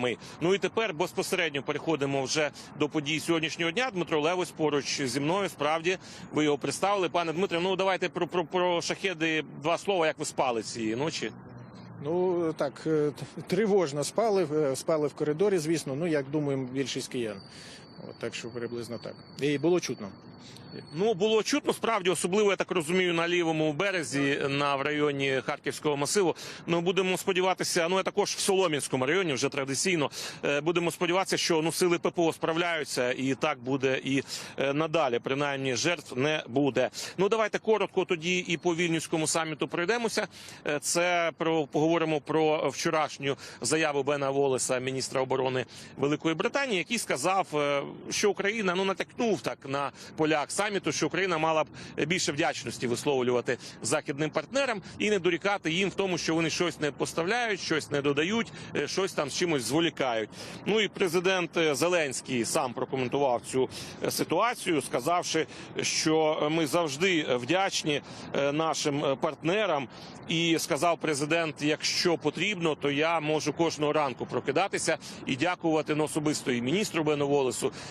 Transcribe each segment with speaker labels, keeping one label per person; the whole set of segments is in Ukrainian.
Speaker 1: Ми ну і тепер безпосередньо переходимо вже до подій сьогоднішнього дня. Дмитро Левось поруч зі мною. Справді ви його представили, пане Дмитре. Ну давайте про, про, про шахеди два слова. Як ви спали цієї ночі?
Speaker 2: Ну так е, тривожно спали, е, спали в коридорі, звісно. Ну як думаємо, більшість киян. От, так що приблизно так. І було чутно.
Speaker 1: Ну було чутно справді, особливо я так розумію, на лівому березі на в районі Харківського масиву. Ну будемо сподіватися. Ну я також в Солом'янському районі вже традиційно е, будемо сподіватися, що ну сили ППО справляються, і так буде і е, надалі. Принаймні жертв не буде. Ну давайте коротко тоді і по вільнюському саміту пройдемося. Е, Це про поговоримо про вчорашню заяву Бена Волеса, міністра оборони Великої Британії, який сказав, що Україна ну натякнув так на полях саміту, що Україна мала б більше вдячності висловлювати західним партнерам і не дорікати їм в тому, що вони щось не поставляють, щось не додають, е, щось там з чимось зволікають. Ну і президент е, Зеленський сам прокоментував цю е, ситуацію, сказавши, що ми завжди вдячні нашим партнерам. І сказав президент: якщо потрібно, то я можу кожного ранку прокидатися і дякувати ну, особисто і міністру Бену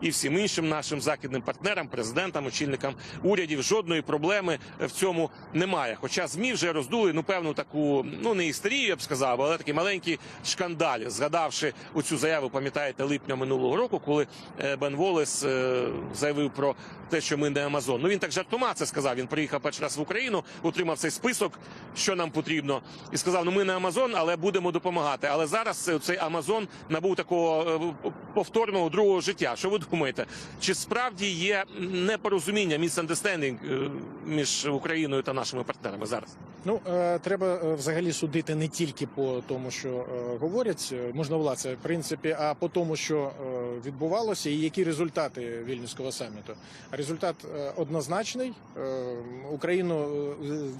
Speaker 1: І всім іншим нашим західним партнерам, президентам, очільникам урядів. Жодної проблеми в цьому немає. Хоча змі вже роздули ну певну таку, ну не істерію, я б сказав, але такий маленький шкандаль, згадавши оцю заяву, пам'ятаєте, липня минулого року, коли е, Бен Волес е, заявив про те, що ми не Амазон. Ну він так жартома це сказав. Він приїхав перший раз в Україну, отримав цей список, що нам потрібно, і сказав: ну ми не Амазон, але будемо допомагати. Але зараз е, цей Амазон набув такого повторного другого життя. Що ви думаєте? Чи справді є непорозуміння, misunderstanding е, між Україною та нашими партнерами зараз?
Speaker 2: Ну е, треба е, взагалі судити не тільки по тому, що говорять е, можновладці, в принципі, а по тому, що відбувалося, і які результати вільнюського саміту. Результат однозначний. Україну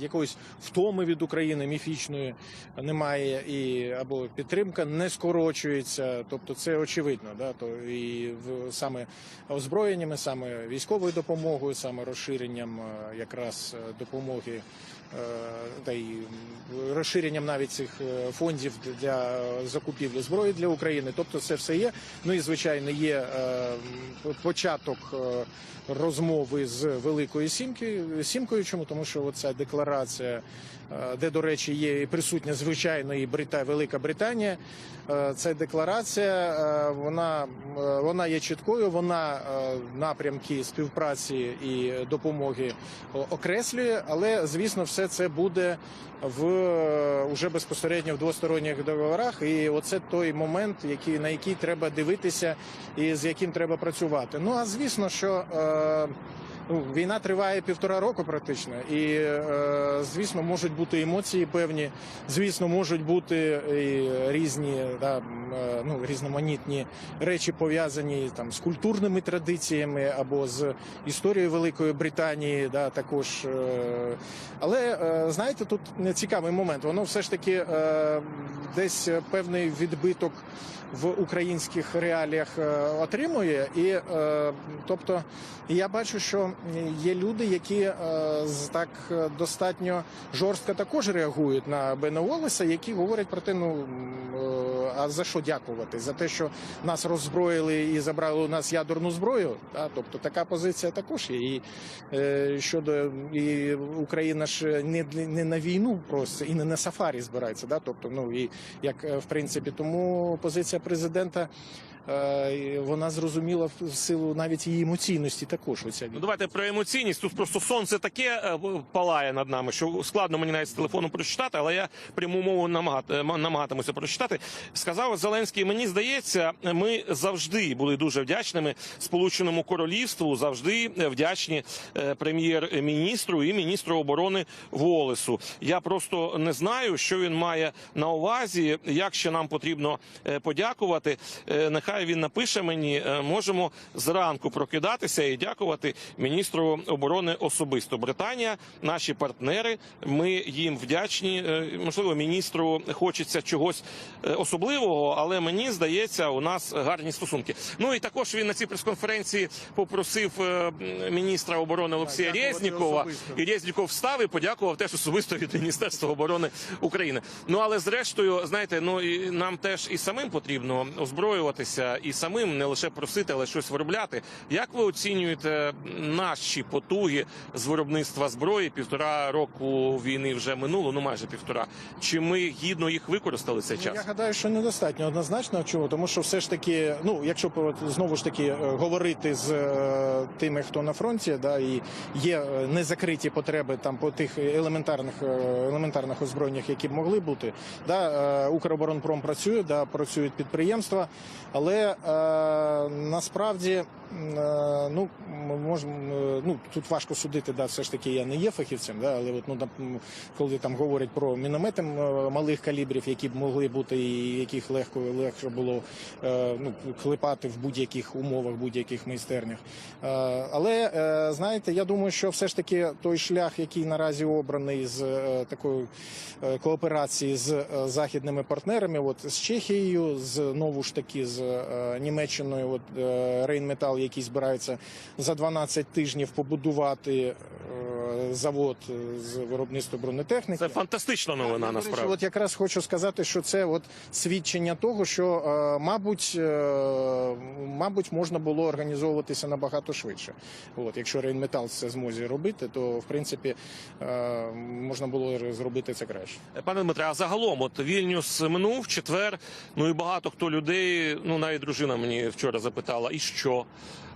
Speaker 2: якоїсь втоми від України міфічної немає, і або підтримка не скорочується. Тобто, це очевидно. Да? То і саме озброєннями, саме військовою допомогою, саме розширенням е, якраз е, допомоги е, та й розширенням навіть цих фондів для закупівлі зброї для України. Тобто, це все є. Ну і звичайно, є початок розмови з Великою Сімки сімкою. Чому тому, що оця декларація, де до речі, є присутня звичайно і Брита Велика Британія. Е, Ця декларація е, вона, е, вона є чіткою. Вона е, напрямки співпраці і допомоги окреслює, але звісно, все це буде в е, уже безпосередньо в двосторонніх договорах. І оце той момент, який на який треба дивитися, і з яким треба працювати. Ну а звісно, що. Ну, війна триває півтора року практично, і е, звісно, можуть бути емоції певні. Звісно, можуть бути і різні да, е, ну, різноманітні речі пов'язані там з культурними традиціями або з історією Великої Британії. Да, також. Е, але знаєте, тут цікавий момент. Воно все ж таки десь певний відбиток в українських реаліях отримує, і тобто я бачу, що є люди, які е, так е, достатньо жорстко також реагують на Бена Волеса, які говорять про те, ну е, а за що дякувати? За те, що нас роззброїли і забрали у нас ядерну зброю. Та? Тобто така позиція також є. І е, щодо і Україна ж не, не на війну просто і не на сафарі збирається. Да? Тобто, ну і як е, в принципі, тому позиція президента. Е, Вона зрозуміла в силу навіть її емоційності також. Оця
Speaker 1: Ну давайте про емоційність. Тут просто сонце таке е, палає над нами, що складно мені навіть з телефону прочитати, але я пряму мову намагати, намагатимуся прочитати. Сказав Зеленський, мені здається, ми завжди були дуже вдячними Сполученому Королівству, завжди вдячні е, прем'єр-міністру і міністру оборони Волесу. Я просто не знаю, що він має на увазі, як ще нам потрібно е, подякувати. Е, Нехай нехай він напише мені. е, Можемо зранку прокидатися і дякувати міністру оборони особисто. Британія, наші партнери. Ми їм вдячні. Е, Можливо, міністру хочеться чогось е, особливого, але мені здається, у нас гарні стосунки. Ну і також він на цій прес-конференції попросив міністра оборони Олексія Резнікова. І Резніков встав і подякував теж особисто від Міністерства оборони України. Ну але зрештою, знаєте, ну і нам теж і самим потрібно озброюватися, і самим не лише просити, але щось виробляти. Як ви оцінюєте наші потуги з виробництва зброї? Півтора року війни вже минуло, ну майже півтора. Чи ми гідно їх використали цей
Speaker 2: Ну,
Speaker 1: час?
Speaker 2: Я гадаю, що недостатньо однозначно. Чому? Тому що все ж таки, ну якщо знову ж таки е, говорити з е, тими, хто на фронті, да і є е, незакриті потреби там по тих елементарних елементарних озброєннях, які б могли бути. Да, Укроборонпром працює, да, працюють підприємства, але е, насправді. е, Ну, можемо, е, ну тут важко судити, да, все ж таки я не є фахівцем, да, але от ну коли там говорять про міномети малих калібрів, які б могли бути і яких легко легше було е, ну, клепати в будь-яких умовах, будь-яких майстернях. Е, Але е, знаєте, я думаю, що все ж таки той шлях, який наразі обраний з е, такою е, кооперації з е, західними партнерами, от з Чехією, з знову ж таки з е, Німеччиною, от е, Рейнметал, який збирається за 12 тижнів побудувати е, завод з виробництва бронетехніки.
Speaker 1: Це фантастична новина.
Speaker 2: Я,
Speaker 1: Насправді
Speaker 2: От якраз хочу сказати, що це от свідчення того, що е, мабуть, е, мабуть, можна було організовуватися набагато швидше. От якщо Рейнметал це зможе робити, то в принципі е, можна було зробити це краще.
Speaker 1: Пане Дмитре, а загалом, от Вільнюс минув четвер. Ну і багато хто людей, ну навіть дружина мені вчора запитала, і що?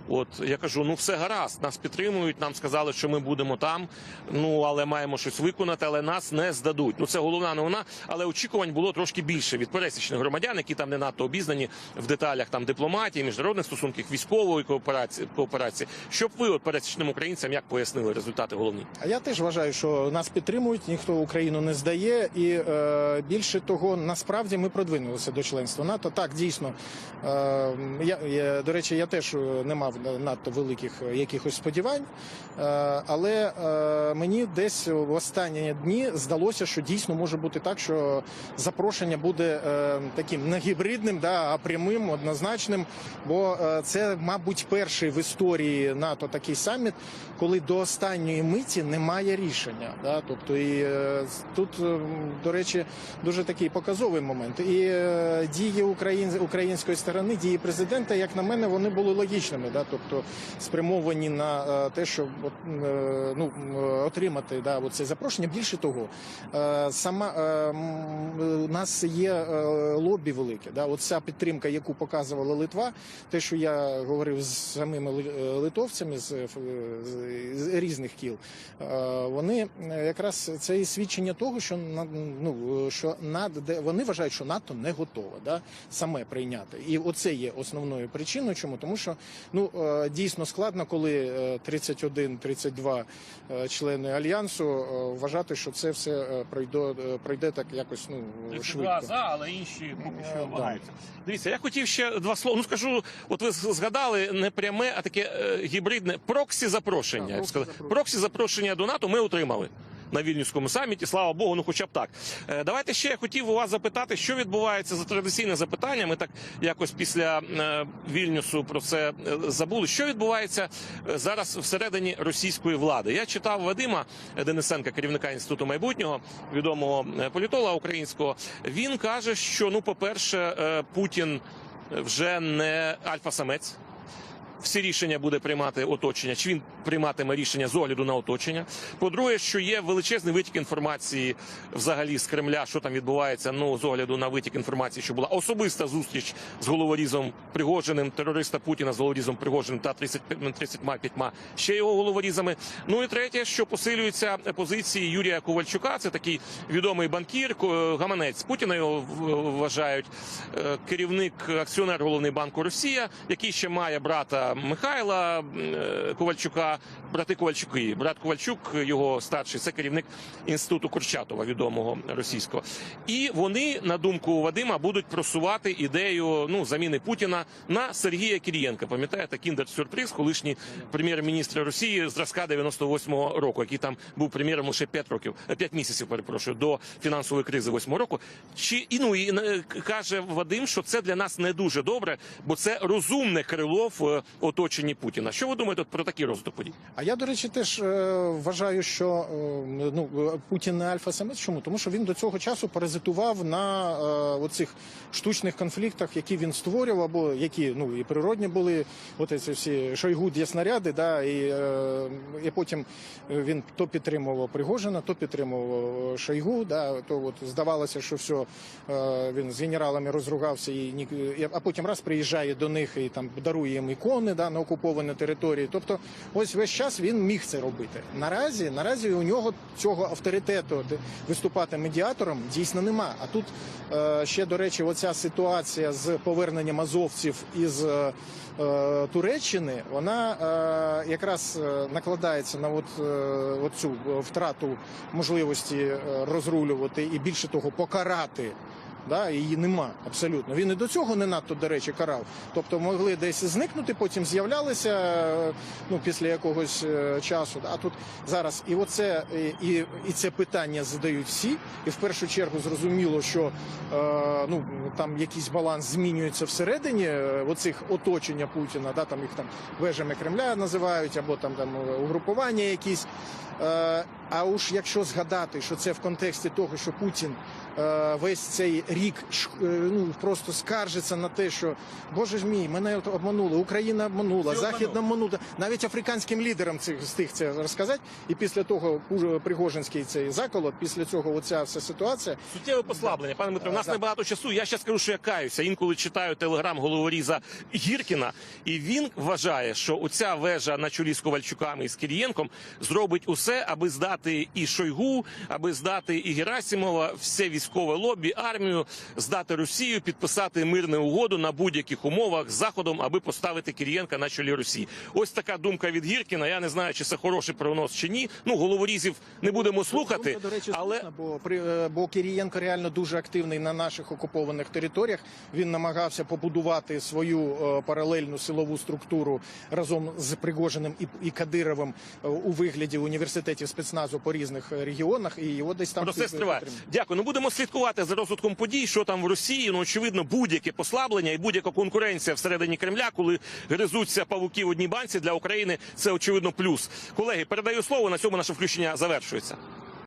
Speaker 1: От я кажу, ну все гаразд, нас підтримують. Нам сказали, що ми будемо там. Ну але маємо щось виконати, але нас не здадуть. Ну це головна новина. Але очікувань було трошки більше від пересічних громадян, які там не надто обізнані в деталях там дипломатії, міжнародних стосунків, військової кооперації кооперації. Щоб ви, от пересічним українцям, як пояснили результати головні?
Speaker 2: А я теж вважаю, що нас підтримують, ніхто Україну не здає, і е, більше того, насправді ми продвинулися до членства НАТО. Так, дійсно, е, я, я до речі, я теж е, не мав надто великих е, якихось сподівань, е, але е, мені десь в останні дні здалося, що дійсно може бути так, що запрошення буде таким не гібридним, да, а прямим, однозначним. Бо це, мабуть, перший в історії НАТО такий саміт, коли до останньої миті немає рішення. Да? Тобто, і тут, до речі, дуже такий показовий момент. І дії україн, української сторони, дії президента, як на мене, вони були логічними. Да? Тобто спрямовані на е, те, щоб е, ну, отримати да, це запрошення. Більше того, е, сама е, у нас є е, лобі велике. Да? От ця підтримка, яку показувала Литва, те, що я говорив з самими е, литовцями з, е, з- різних кіл, е, вони е, якраз це і свідчення того, що ну що над вони вважають, що НАТО не готове да, саме прийняти. І оце є основною причиною. Чому тому, що ну е, дійсно складно, коли е, 31-32 е, члени альянсу е, вважати, що це все е, пройде, е, пройде так якось ну швидко.
Speaker 1: за, але інші поки
Speaker 2: Е,
Speaker 1: що
Speaker 2: да.
Speaker 1: вагаються. Дивіться, я хотів ще два слова. Ну скажу, от ви згадали не пряме, а таке е, гібридне проксі запрошення.
Speaker 2: Так, проксі запрошення.
Speaker 1: Проксі запрошення до НАТО ми отримали. На вільнюському саміті, слава Богу, ну хоча б так. Е, Давайте ще я хотів у вас запитати, що відбувається за традиційне запитання. Ми так якось після е, Вільнюсу про це е, забули. Що відбувається зараз всередині російської влади? Я читав Вадима Денисенка, керівника інституту майбутнього, відомого політолога українського. Він каже, що ну, по-перше, е, Путін вже не альфа-самець. Всі рішення буде приймати оточення, чи він прийматиме рішення з огляду на оточення. По-друге, що є величезний витік інформації взагалі з Кремля, що там відбувається. Ну з огляду на витік інформації, що була особиста зустріч з головорізом Пригожиним, терориста Путіна з головорізом Пригожиним та 35, 35 ще його головорізами. Ну і третє, що посилюються позиції Юрія Ковальчука. Це такий відомий банкір, гаманець Путіна його вважають е, керівник акціонер головний банку Росія, який ще має брата Михайла е, Ковальчука, брати Ковальчуки. Брат Ковальчук, його старший, це керівник інституту Курчатова, відомого російського. І вони, на думку Вадима, будуть просувати ідею ну заміни Путіна на Сергія Кірієнка. Пам'ятаєте, кіндер сюрприз, колишній прем'єр-міністр Росії зразка 98-го року, який там був прем'єром лише 5 років, 5 місяців, перепрошую, до фінансової кризи 8-го року. Чи і ну і е, каже Вадим, що це для нас не дуже добре, бо це розумне крило в е, оточенні Путіна. Що ви думаєте про такий розвиток подій?
Speaker 2: А я, до речі, теж е, вважаю, що е, ну, Путін не альфа-самець. Чому? Тому що він до цього часу паразитував на е, оцих штучних конфліктах, які він створював, або які ну і природні були, от ці всі Шойгу снаряди, да, і, е, і потім він то підтримував Пригожина, то підтримував Шойгу, да, то от здавалося, що все, е, він з генералами розругався, і, а потім раз приїжджає до них і там дарує їм ікони да, на окупованій території. Тобто, ось весь час він міг це робити. Наразі, наразі у нього цього авторитету виступати медіатором дійсно нема. А тут е, ще, до речі, оця ситуація з поверненням азовців із е, е, Туреччини, вона е, якраз е, накладається на от, е, оцю е, втрату можливості е, розрулювати і більше того покарати. Да, її нема абсолютно. Він і до цього не надто, до речі, карав. Тобто могли десь зникнути, потім з'являлися е, ну, після якогось е, часу. А тут зараз і оце і, і, це питання задають всі. І в першу чергу зрозуміло, що е, ну там якийсь баланс змінюється всередині е, оцих оточення Путіна, да, там їх там вежами Кремля називають, або там там угрупування якісь. Е, а уж якщо згадати, що це в контексті того, що Путін е, весь цей рік е, ну просто скаржиться на те, що Боже ж мій, мене обманули, Україна обманула,
Speaker 1: Всі
Speaker 2: Захід обманула. Навіть африканським лідерам цих з тих це розказати. І після того Пригожинський цей заколот, після цього оця вся ситуація.
Speaker 1: Суттєве послаблення. Пане Дмитро, у нас
Speaker 2: Да.
Speaker 1: небагато часу. Я ще скажу, що я каюся. Інколи читаю телеграм головоріза Гіркіна, і він вважає, що оця вежа на чолі з Ковальчуками і з Кирієнком зробить усе, аби здати і Шойгу, аби здати і Герасимова, все військове лобі, армію, здати Росію, підписати мирну угоду на будь-яких умовах з заходом, аби поставити Кирієнка на чолі Росії. Ось така думка від Гіркіна. Я не знаю, чи це хороший прогноз чи ні. Ну головорізів не будемо слухати,
Speaker 2: Думка, до речі,
Speaker 1: але
Speaker 2: слушна, бо при е, бо Кирієнко реально дуже активний на наших окупованих територіях. Він намагався побудувати свою е, паралельну силову структуру разом з Пригожиним і, і Кадировим е, у вигляді університетів спецназу по різних е, регіонах. І його десь там
Speaker 1: Процес триває. Дякую. Ну будемо слідкувати за розвитком подій, що там в Росії. Ну очевидно, будь-яке послаблення і будь-яка конкуренція всередині Кремля, коли гризуться павуки в одній банці для України. Це очевидно плюс. Колеги, передаю слово. На цьому наше включення завершується.